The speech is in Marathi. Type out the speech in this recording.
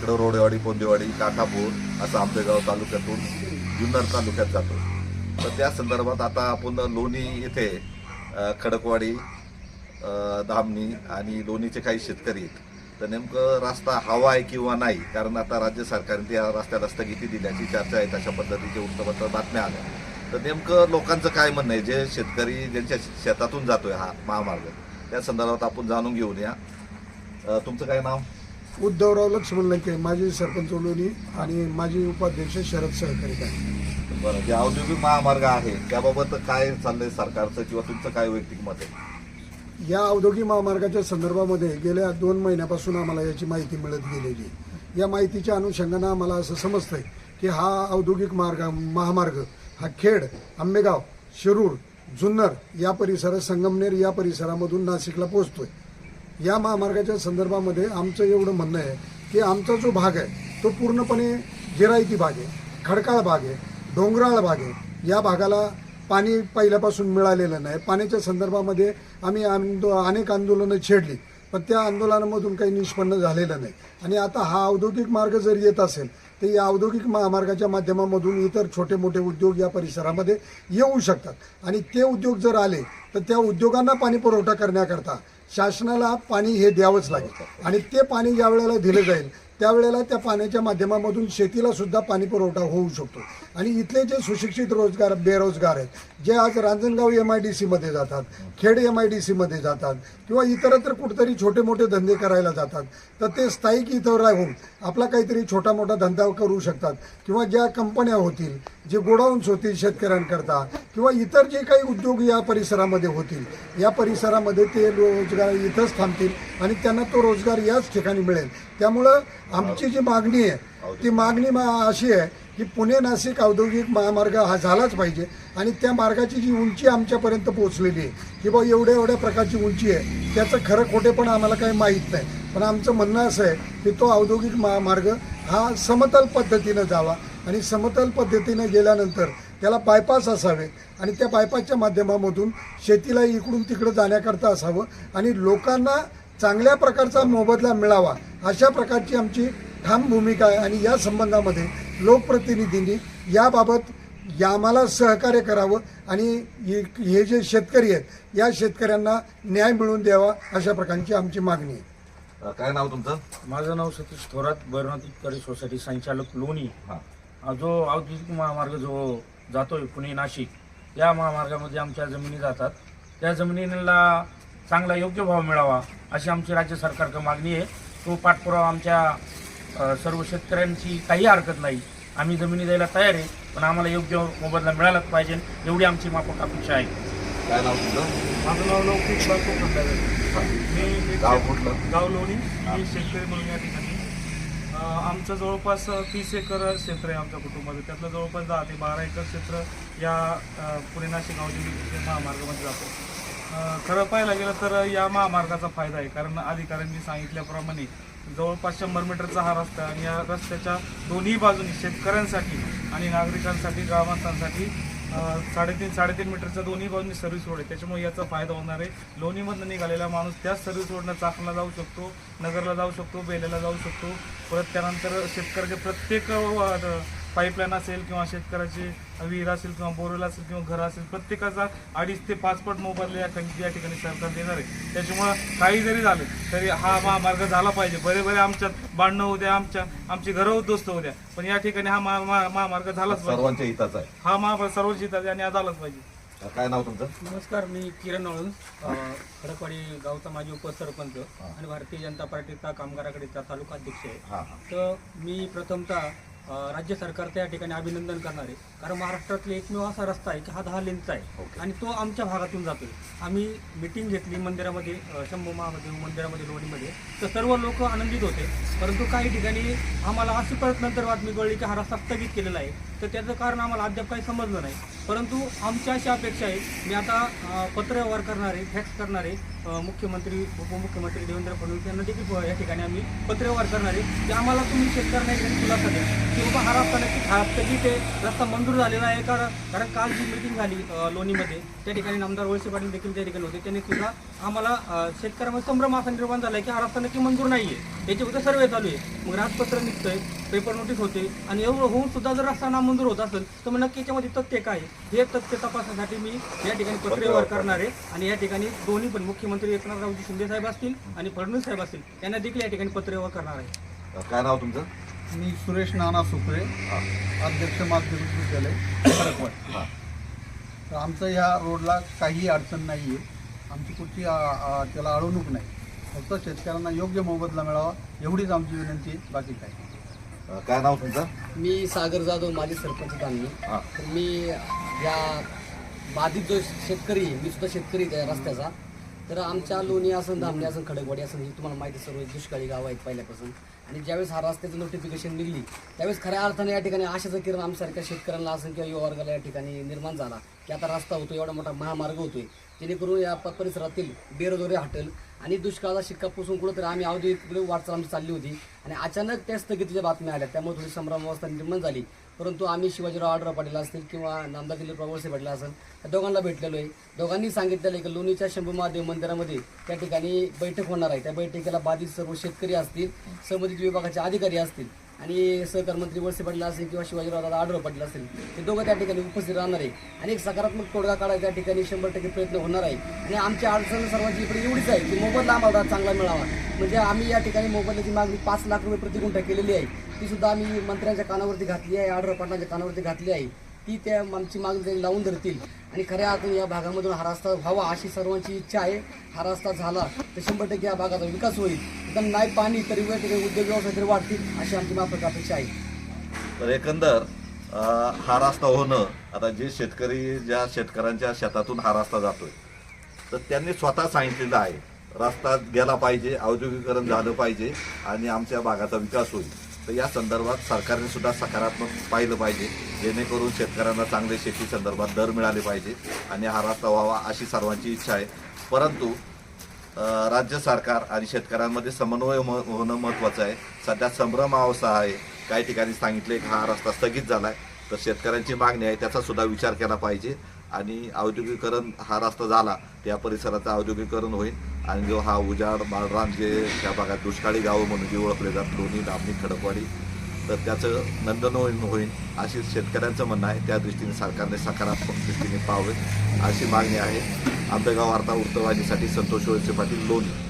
इकडं रोडेवाडी पोंदेवाडी काठापूर असं आंबेगाव तालुक्यातून जुन्नर तालुक्यात जातो. तर त्या संदर्भात आता आपण लोणी येथे खडकवाडी धामणी आणि लोणीचे काही शेतकरी आहेत. तर नेमकं रस्ता हवा आहे किंवा नाही कारण आता राज्य सरकारने त्या रस्त्याला स्थगिती दिल्याची चर्चा आहे तशा पद्धतीचे वृत्तपत्र बातम्या आल्या. तर नेमकं लोकांचं काय म्हणणं आहे? जे शेतकरी ज्यांच्या शेतातून जातोय हा महामार्ग त्या संदर्भात आपण जाणून घेऊन या. तुमचं काय नाव? उद्धवराव लक्ष्मण लंके माजी सरपंच लोणी आणि माजी उपाध्यक्ष शरद सहकारी काय बरं जे औद्योगिक महामार्ग आहे त्याबाबत काय चाललंय सरकारचं किंवा तुमचं काय वैयक्तिक मत आहे? या औद्योगिक महामार्गाच्या संदर्भामध्ये गेल्या दोन महिन्यापासून आम्हाला याची माहिती मिळत गेलेली आहे. या माहितीच्या अनुषंगानं आम्हाला असं समजतंय की हा औद्योगिक मार्ग महामार्ग हा खेड आंबेगाव शिरूर जुन्नर या परिसर संगमनेर या परिसरामधून नाशिकला पोहोचतोय. या महामार्गाच्या संदर्भामध्ये आमचं एवढं म्हणणं आहे की आमचा जो भाग आहे तो पूर्णपणे जिरायती भाग आहे खडकाळ भाग आहे डोंगराळ भाग आहे. या भागाला पाणी पहिल्यापासून मिळालेलं नाही. पाण्याच्या संदर्भामध्ये आम्ही आंदो अनेक आंदोलनं छेडली पण त्या आंदोलनामधून काही निष्पन्न झालेलं नाही. आणि आता हा औद्योगिक मार्ग जर येत असेल ते या औद्योगिक महामार्गाच्या माध्यमामधून इतर छोटे मोठे उद्योग या परिसरामध्ये येऊ शकतात. आणि ते उद्योग जर आले तर त्या उद्योगांना पाणी पुरवठा करण्याकरता शासनाला पाणी हे द्यावंच लागेल. आणि ते पाणी ज्या वेळेला दिलं जाईल त्यावेळेला त्या पाण्याच्या माध्यमामधून शेतीला सुद्धा पाणी पुरवठा होऊ शकतो. आणि इथले जे सुशिक्षित रोजगार बेरोजगार आहेत जे आज रांजणगाव एम आय डी सीमध्ये जातात खेड एम आय डी सीमध्ये जातात किंवा इतरत्र कुठेतरी छोटे मोठे धंदे करायला जातात. तर ते स्थायिक इथं राहून आपला काहीतरी छोटा मोठा धंदा करू शकतात. किंवा ज्या कंपन्या होतील जे गोडाऊन्स होतील शेतकऱ्यांकरता किंवा इतर जे काही उद्योग या परिसरामध्ये होतील या परिसरामध्ये ते रोजगार इथंच थांबतील आणि त्यांना तो रोजगार याच ठिकाणी मिळेल. त्यामुळं आमची जी मागणी आहे ती मागणी अशी आहे की पुणे नाशिक औद्योगिक महामार्ग हा झालाच पाहिजे. आणि त्या मार्गाची जी उंची आमच्यापर्यंत पोहोचलेली आहे की बा एवढ्या एवढ्या प्रकारची उंची आहे त्याचं खरं खोटे पण आम्हाला काही माहीत नाही. पण आमचं म्हणणं असं आहे की तो औद्योगिक महामार्ग हा समतल पद्धतीनं जावा. आणि समतल पद्धतीनं गेल्यानंतर त्याला बायपास असावे आणि त्या बायपासच्या माध्यमामधून शेतीला इकडून तिकडं जाण्याकरता असावं आणि लोकांना चांगल्या प्रकारचा मोबदला मिळावा अशा प्रकारची आमची ठाम भूमिका आहे आणि या संबंधामध्ये लोकप्रतिनिधींनी याबाबत या आम्हाला सहकार्य करावं आणि हे जे शेतकरी आहेत या शेतकऱ्यांना न्याय मिळवून द्यावा अशा प्रकारची आमची मागणी आहे. काय नाव तुमचं? माझं नाव सतीश थोरात उत्कर्ष सोसायटी संचालक लोणी. हां. हा जो औद्योगिक महामार्ग जो जातोय पुणे नाशिक या महामार्गामध्ये आमच्या जमिनी जातात. त्या जमिनीला चांगला योग्य भाव मिळावा अशी आमची राज्य सरकारकडे मागणी आहे. तो पाठपुरावा आमच्या सर्व शेतकऱ्यांची काही हरकत नाही. आम्ही जमिनी द्यायला तयार आहे पण आम्हाला योग्य मोबदला मिळालाच पाहिजे एवढी आमची माफक अपेक्षा आहे. काय नाव तुमचं? माझं नाव लौकिक बापू खंडारे मी एक गाव कुठलं? गाव लोणी मी शेतकरी म्हणून या ठिकाणी. अं, आमचं जवळपास तीस एकर क्षेत्र आहे आमच्या कुटुंबाचं. त्यातलं जवळपास दहा ते बारा एकर क्षेत्र या अं, पुणे नाशिक औद्योगिक महामार्गामध्ये जातो. खरं पाहायला गेलं तर या महामार्गाचा फायदा आहे. कारण अधिकाऱ्यांनी सांगितल्याप्रमाणे जवळपास शंभर मीटरचा हा रस्ता आणि या रस्त्याच्या दोन्ही बाजूनी शेतकऱ्यांसाठी आणि नागरिकांसाठी ग्रामस्थांसाठी साडेतीन साडेतीन मीटरच्या दोन्ही बाजूनी सर्व्हिस रोड आहे. त्याच्यामुळे याचा फायदा होणार आहे. लोणीमधनं निघालेला माणूस त्याच सर्व्हिस रोडनं चाकणला जाऊ शकतो नगरला जाऊ शकतो बेलेला जाऊ शकतो. परत त्यानंतर शेतकऱ्याचे प्रत्येक पाईपलाईन असेल किंवा शेतकऱ्याची विहीर असेल किंवा बोरवेल असेल किंवा घर असेल प्रत्येकाचा अडीच ते पाच पट मोबदला या ठिकाणी या ठिकाणी सरकार देणार आहे. त्याच्यामुळं काही जरी झालं तरी हा महामार्ग झाला पाहिजे. बरे बरे आमच्यात भांडणं उद्या आमच्या आमची घरं उद्ध्वस्त होत्या पण या ठिकाणी हा महा- महा- महामार्ग झालाच पाहिजे. सर्वांच्या हिताचा आहे. हा महामार्ग सर्वच हिताचा आहे आणि हा झालाच पाहिजे. काय नाव तुमचं? नमस्कार मी किरण नळून खडकवाडी गावचा माजी उपसरपंच आणि भारतीय जनता पार्टीचा कामगाराकडीचा तालुका अध्यक्ष आहे तर मी प्रथमतः राज्य सरकारचं या ठिकाणी अभिनंदन करणार. आहे कारण महाराष्ट्रातले एकमेव असा रस्ता आहे की हा दहा लेनचा आहे. ओके. आणि तो आमच्या भागातून जातोय. आम्ही मिटिंग घेतली मंदिरामध्ये शंभू महादेव मंदिरामध्ये लोणीमध्ये. तर सर्व लोक आनंदित होते. परंतु काही ठिकाणी आम्हाला अशी परत नंतर बातमी कळली की हा रस्ता स्थगित केलेला आहे. तर त्याचं कारण आम्हाला अद्याप काही समजलं नाही. परंतु आमच्या अशी अपेक्षा आहे मी आता पत्रव्यवहार करणारे फॅक्स करणारे मुख्यमंत्री उपमुख्यमंत्री देवेंद्र फडणवीस यांना देखील या ठिकाणी आम्ही पत्रव्यवहार करणारे की आम्हाला तुम्ही शेतकऱ्यांना एक खुलासा द्या. की बाबा हा रस्ता नक्की हा ते रस्ता मंजूर झालेला आहे का? कारण काल जी मिटिंग झाली लोणीमध्ये त्या ठिकाणी आमदार वळसे पाटील देखील त्या ठिकाणी होते. त्यांनी सुद्धा आम्हाला शेतकऱ्यांमध्ये शेतकऱ्यामध्ये संभ्रम असा निर्माण झाला की हा रस्ता नक्की मंजूर नाही आहे याची सर्वे चालू आहे. मग राजपत्र निघतंय पेपर नोटीस होते आणि एवढं होऊन सुद्धा जर रस्ता नाम नामंजूर होत असेल तर मग नक्की याच्यामध्ये तथ्य काय आहे? हे तथ्य तपासण्यासाठी मी या ठिकाणी पत्रव्यवहार करणार आहे. आणि या ठिकाणी दोन्ही पण मुख्यमंत्री एकनाथरावजी शिंदे साहेब असतील आणि फडणवीस साहेब असतील यांना देखील या ठिकाणी पत्रव्यवहार करणार आहे. काय नाव तुमचं? मी सुरेश नाना सुपरे अध्यक्ष माध्यमिक विद्यालय हां. तर आमचं ह्या रोडला काही अडचण नाही आहे आमची कुठची आ, आ, त्याला अडवणूक नाही. फक्त शेतकऱ्यांना योग्य मोबदला मिळावा एवढीच आमची विनंती आहे बाकी काय नाही. काय नाव तुमचं? मी सागर जाधव माजी सरपंच हां. तर मी या बाधित जो शेतकरी आहे, मी सुद्धा शेतकरी आहे रस्त्याचा. तर आमच्या लोणी असन धामणी असं खडकवाडी असन ही तुम्हाला माहिती सर्व दुष्काळी गाव आहेत पहिल्यापासून. आणि ज्यावेळेस हा रस्त्याची नोटिफिकेशन निघली त्यावेळेस खऱ्या अर्थाने या ठिकाणी आशाचं किरण आमसारख्या शेतकऱ्यांना असं किंवा युवा वर्गाला या ठिकाणी निर्माण झाला की आता रस्ता होतो एवढा मोठा महामार्ग होतोय. जेणेकरून या परिसरातील बेरोजगारी हटेल आणि दुष्काळाचा शिक्का पुसून कुठंतरी आम्ही औद्योगिक वाटचाल आमची चालली होती. आणि अचानक त्या स्थगितीच्या बातम्या आल्या त्यामुळे थोडी संभ्रम अवस्था निर्माण झाली. परंतु आम्ही शिवाजीराव आडराव पाटील असतील किंवा नामदार दिलीप प्रवासी पाटील असेल त्या दोघांना भेटलेलो आहे दोघांनी सांगितलेलं आहे की लोणीच्या शंभू महादेव मंदिरामध्ये त्या ठिकाणी बैठक होणार आहे. त्या बैठकीला बाधित सर्व शेतकरी असतील संबंधित विभागाचे अधिकारी असतील. आणि सहकार मंत्री वळसे पाटील असेल किंवा शिवाजीराव दादा आढळ पाटील असेल ते दोघं त्या ठिकाणी उपस्थित राहणार आहे आणि एक सकारात्मक तोडगा काढायचा त्या ठिकाणी शंभर टक्के प्रयत्न होणार आहे. आणि आमची अडचण सर्वांची इकडे एवढीच आहे की मोबदला आम्हाला चांगला मिळावा. म्हणजे आम्ही या ठिकाणी मोबदल्याची मागणी पाच लाख रुपये प्रतिगुंठा केलेली आहे. ती सुद्धा आम्ही मंत्र्यांच्या कानावरती घातली आहे आढळ पाटलांच्या कानावरती घातली आहे. ती त्या आमची मागणी लावून धरतील. आणि खऱ्या अर्थाने या भागामधून हा रस्ता व्हावा अशी सर्वांची इच्छा आहे. हा रस्ता झाला तर शंभर टक्के या भागाचा विकास होईल. एकदम नाही पाणी तरी या उद्योग व्यवसाय तरी वाढतील अशी आमची माफक अपेक्षा आहे. तर एकंदर हा रस्ता होणं आता जे शेतकरी ज्या शेतकऱ्यांच्या शेतातून हा रस्ता जातोय तर त्यांनी स्वतः सांगितलेलं आहे. रस्ता गेला पाहिजे औद्योगिकरण झालं पाहिजे आणि आमच्या भागाचा विकास होईल. तर या संदर्भात सरकारने सुद्धा सकारात्मक पाहिलं पाहिजे. जेणेकरून शेतकऱ्यांना चांगले शेती संदर्भात दर मिळाले पाहिजे आणि हा रस्ता व्हावा अशी सर्वांची इच्छा आहे. परंतु राज्य सरकार आणि शेतकऱ्यांमध्ये समन्वय होणं महत्त्वाचं आहे. सध्या संभ्रम अवस्था आहे. काही ठिकाणी सांगितले की हा रस्ता स्थगित झाला आहे तर शेतकऱ्यांची मागणी आहे त्याचा सुद्धा विचार केला पाहिजे. आणि औद्योगिकरण हा रस्ता झाला त्या परिसराचं औद्योगिकरण होईल. आणि जो हा उजाड बाळरान जे त्या भागात दुष्काळी गावं म्हणून जे ओळखले जातात लोणी दामणी खडकवाडी तर त्याचं नंदनवन होईल अशी शेतकऱ्यांचं म्हणणं आहे. त्या दृष्टीने सरकारने सकारात्मक दृष्टीने पाहावे अशी मागणी आहे. आंबेगाव वार्ता वृत्तवाहिनीसाठी संतोष वळसे पाटील लोणी.